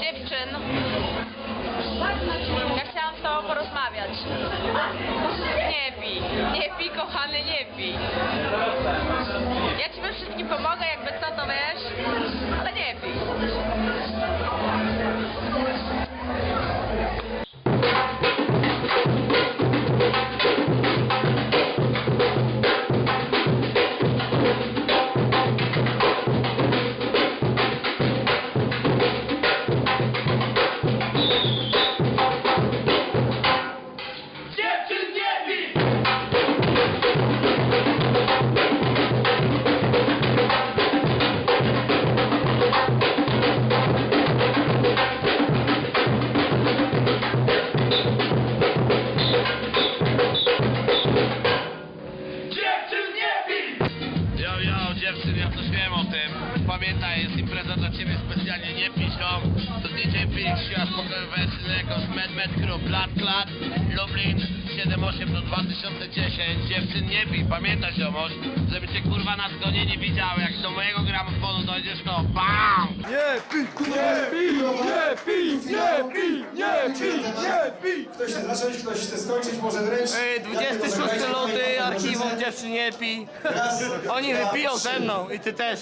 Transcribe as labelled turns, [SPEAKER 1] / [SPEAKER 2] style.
[SPEAKER 1] dziewczyn. Ja chciałam z tobą porozmawiać. Nie pij, nie pij, kochany, nie pij.
[SPEAKER 2] Dziewczyn,
[SPEAKER 3] ja coś wiem o tym. Pamiętaj, jest impreza dla ciebie specjalnie, nie pisz ją. To DJ Pix, spokoju wersji Records, Mad Mad Crew, Blood Clot, Lublin, 78 do 2010. Dziewczyn, nie pij, pamiętaj ziomoś, żeby cię kurwa na zgonie nie widziały. Jak do mojego gramofonu dojdziesz, to BAM!
[SPEAKER 4] Ktoś chce zacząć, ktoś chce skończyć, może wręcz...
[SPEAKER 5] Ej, 26 luty, archiwum dziewczyn nie pij. Oni wypiją ze mną i ty też.